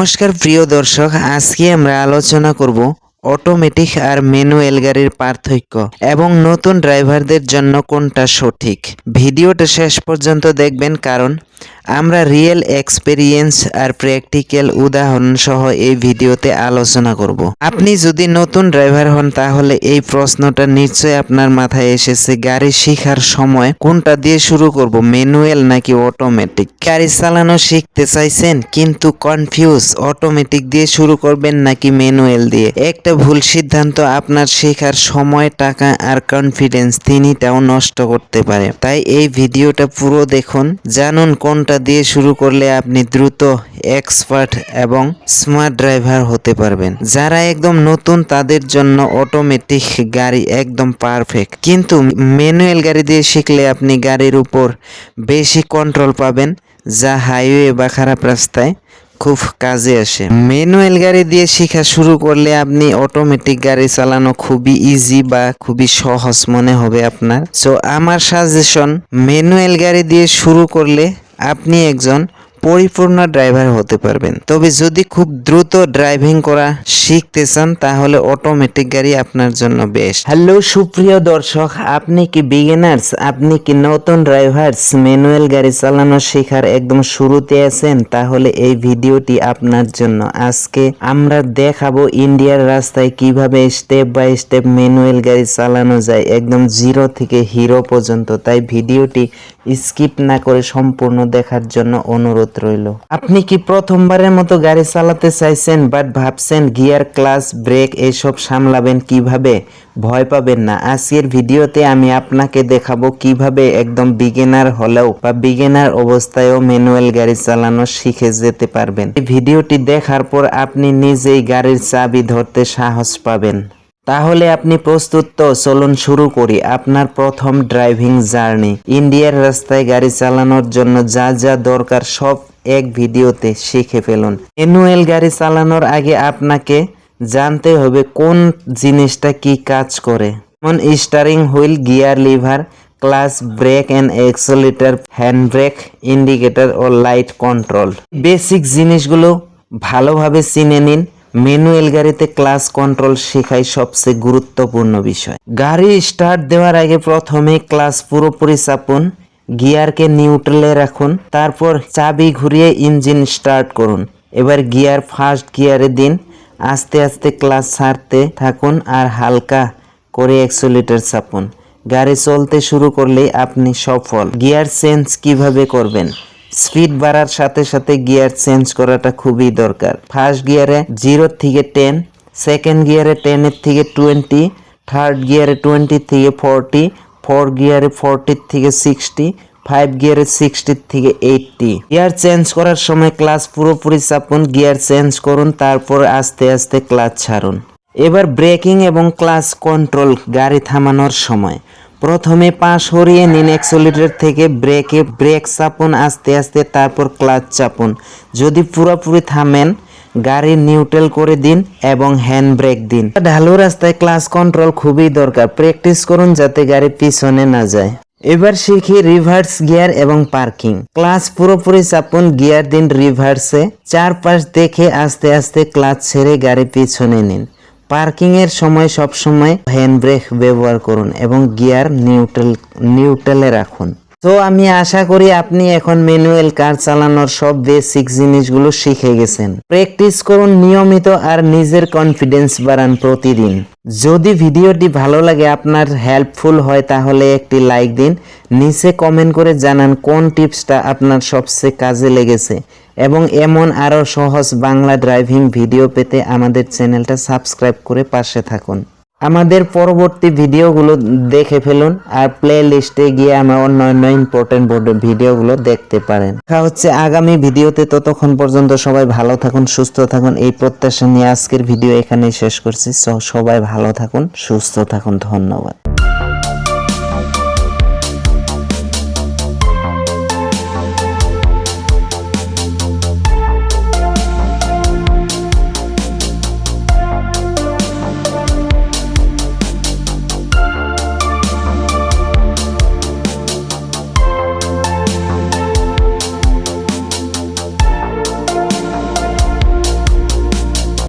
নমস্কার, প্রিয় দর্শক, আজকে আমরা আলোচনা করব অটোমেটিক আর ম্যানুয়াল গাড়ির পার্থক্য এবং নতুন ড্রাইভারদের জন্য কোনটা সঠিক। ভিডিওটা শেষ পর্যন্ত দেখবেন, কারণ আমরা রিয়েল এক্সপেরিয়েন্স আর প্র্যাকটিক্যাল উদাহরণ সহ এই ভিডিওতে আলোচনা করব। আপনি যদি নতুন ড্রাইভার হন, তাহলে এই প্রশ্নটা নিশ্চয়ই আপনার মাথায় এসেছে। গাড়ি শেখার সময় কোনটা দিয়ে শুরু করব ম্যানুয়াল নাকি অটোমেটিক গাড়ি চালানো শিখতে চাইছেন, কিন্তু কনফিউজ অটোমেটিক দিয়ে শুরু করবেন নাকি ম্যানুয়াল দিয়ে? একটা ভুল সিদ্ধান্ত আপনার শেখার সময়, টাকা আর কনফিডেন্স তিনটাও নষ্ট করতে পারে। তাই এই ভিডিওটা পুরো দেখুন, জানুন কোনটা দিয়ে শুরু করলে আপনি দ্রুত এক্সপার্ট এবং স্মার্ট ড্রাইভার হতে পারবেন। যারা একদম নতুন, তাদের জন্য অটোমেটিক গাড়ি একদম পারফেক্ট। কিন্তু ম্যানুয়াল গাড়ি দিয়ে শিখলে আপনি গাড়ির উপর বেশি কন্ট্রোল পাবেন, যা হাইওয়ে বা খারাপ রাস্তায় খুব কাজে আসে। ম্যানুয়াল গাড়ি দিয়ে শেখা শুরু করলে আপনি অটোমেটিক গাড়ি চালানো খুবই ইজি বা খুবই সহজ মনে হবে আপনার। সো আমার সাজেশন ম্যানুয়াল গাড়ি দিয়ে শুরু করলে আপনি একজন পরিপূর্ণ ড্রাইভার হতে পারবেন। তবে যদি খুব দ্রুত ড্রাইভিং করা শিখতে চান, তাহলে অটোমেটিক গাড়ি আপনার জন্য বেশ হ্যালো সুপ্রিয় দর্শক, আপনি কি বিগিনার্স আপনি কি নতুন ড্রাইভার্স ম্যানুয়াল গাড়ি চালানো শেখার একদম শুরুতে আছেন? তাহলে এই ভিডিওটি আপনার জন্য। আজকে আমরা দেখাবো ইন্ডিয়ার রাস্তায় কীভাবে স্টেপ বাই স্টেপ ম্যানুয়াল গাড়ি চালানো যায়, একদম জিরো থেকে হিরো পর্যন্ত। তাই ভিডিওটি স্কিপ না করে সম্পূর্ণ দেখার জন্য অনুরোধ রইল। আপনি কি প্রথমবারের মতো গাড়ি চালাতে চাইছেন বাট ভাবছেন গিয়ার ক্লাস ব্রেক এসব সামলাবেন কীভাবে? ভয় পাবেন না। আজকের ভিডিওতে আমি আপনাকে দেখাবো কীভাবে একদম বিগিনার হলেও বা বিগিনার অবস্থায়ও ম্যানুয়াল গাড়ি চালানো শিখে যেতে পারবেন। এই ভিডিওটি দেখার পর আপনি নিজেই গাড়ির চাবি ধরতে সাহস পাবেন। তাহলে আপনি প্রস্তুত তো, চলুন শুরু করি। আপনার প্রথম ড্রাইভিং জার্নি। ইন্ডিয়ার রাস্তায় গাড়ি চালানোর জন্য যা যা দরকার সব এক ভিডিওতে শিখে ফেলুন। ম্যানুয়াল গাড়ি চালানোর আগে আপনাকে জানতে হবে কোন জিনিসটা কি কাজ করে। যেমন steering wheel gear lever clutch brake and accelerator hand brake indicator O light control basic জিনিসগুলো ভালোভাবে চিনে নিন। ম্যানুয়াল গাড়িতে ক্লাস কন্ট্রোল শেখাই সবচেয়ে গুরুত্বপূর্ণ বিষয়। গাড়ি স্টার্ট দেওয়ার আগে প্রথমে ক্লাস পুরোপুরি চাপুন, গিয়ারকে নিউট্রালে রাখুন, তারপর চাবি ঘুরিয়ে ইঞ্জিন স্টার্ট করুন। এবার গিয়ার ফার্স্ট গিয়ারে দিন, আস্তে আস্তে ক্লাস ছাড়তে থাকুন আর হালকা করে এক্সোলিটার চাপুন। গাড়ি চলতে শুরু করলেই আপনি সফল। গিয়ার চেঞ্জ কীভাবে করবেন? স্পিড বাড়ার সাথে সাথে গিয়ার চেঞ্জ করাটা খুবই দরকার। ফার্স্ট গিয়ারে জিরো থেকে টেন সেকেন্ড গিয়ারে টেনের থেকে টোয়েন্টি থার্ড গিয়ারে টোয়েন্টি থেকে ফোরটি ফোর গিয়ারে ফোরটির থেকে সিক্সটি ফাইভ গিয়ারে সিক্সটির থেকে এইটটি গিয়ার চেঞ্জ করার সময় ক্লাস পুরোপুরি চাপুন গিয়ার চেঞ্জ করুন, তারপর আস্তে আস্তে ক্লাচ ছাড়ুন। এবার ব্রেকিং এবং ক্লাস কন্ট্রোল গাড়ি থামানোর সময়। প্রথমে পা সরিয়ে নিন এক্সোলিটার থেকে ব্রেকে ব্রেক চাপুন, আস্তে আস্তে তারপর ক্লাচ চাপুন। যদি পুরোপুরি থামেন, গাড়ি নিউট্রাল করে দিন এবং হ্যান্ড ব্রেক দিন। ঢালু রাস্তায় ক্লাস কন্ট্রোল খুবই দরকার। প্র্যাকটিস করুন যাতে গাড়ি পিছনে না যায়। এবার শিখি রিভার্স গিয়ার এবং পার্কিং। ক্লাস পুরোপুরি চাপুন, গিয়ার দিন রিভার্সে। চারপাশ দেখে আস্তে আস্তে ক্লাচ ছেড়ে গাড়ি পিছনে নিন। পার্কিং এর সময় সব সময় হ্যান্ড ব্রেক ব্যবহার করুন এবং গিয়ার নিউট্রাল, নিউট্রালে রাখুন। তো আমি আশা করি আপনি এখন ম্যানুয়াল কার চালানোর সব বেসিক জিনিসগুলো শিখে গেছেন। প্র্যাকটিস করুন নিয়মিত আর নিজের কনফিডেন্স বাড়ান প্রতিদিন। যদি ভিডিওটি ভালো লাগে, আপনার হেল্পফুল হয়, তাহলে একটি লাইক দিন। নিচে কমেন্ট করে জানান কোন টিপসটা আপনার সবচেয়ে কাজে লেগেছে। এবং এমন আরও সহজ বাংলা ড্রাইভিং ভিডিও পেতে আমাদের চ্যানেলটা সাবস্ক্রাইব করে পাশে থাকুন। আমাদের পরবর্তী ভিডিওগুলো দেখে ফেলুন আর প্লে লিস্টে গিয়ে আমার অন্য অন্য ইম্পর্টেন্ট ভিডিওগুলো দেখতে পারেন। দেখা হচ্ছে আগামী ভিডিওতে। ততক্ষণ পর্যন্ত সবাই ভালো থাকুন, সুস্থ থাকুন। এই প্রত্যাশা নিয়ে আজকের ভিডিও এখানেই শেষ করছি। সবাই ভালো থাকুন, সুস্থ থাকুন। ধন্যবাদ।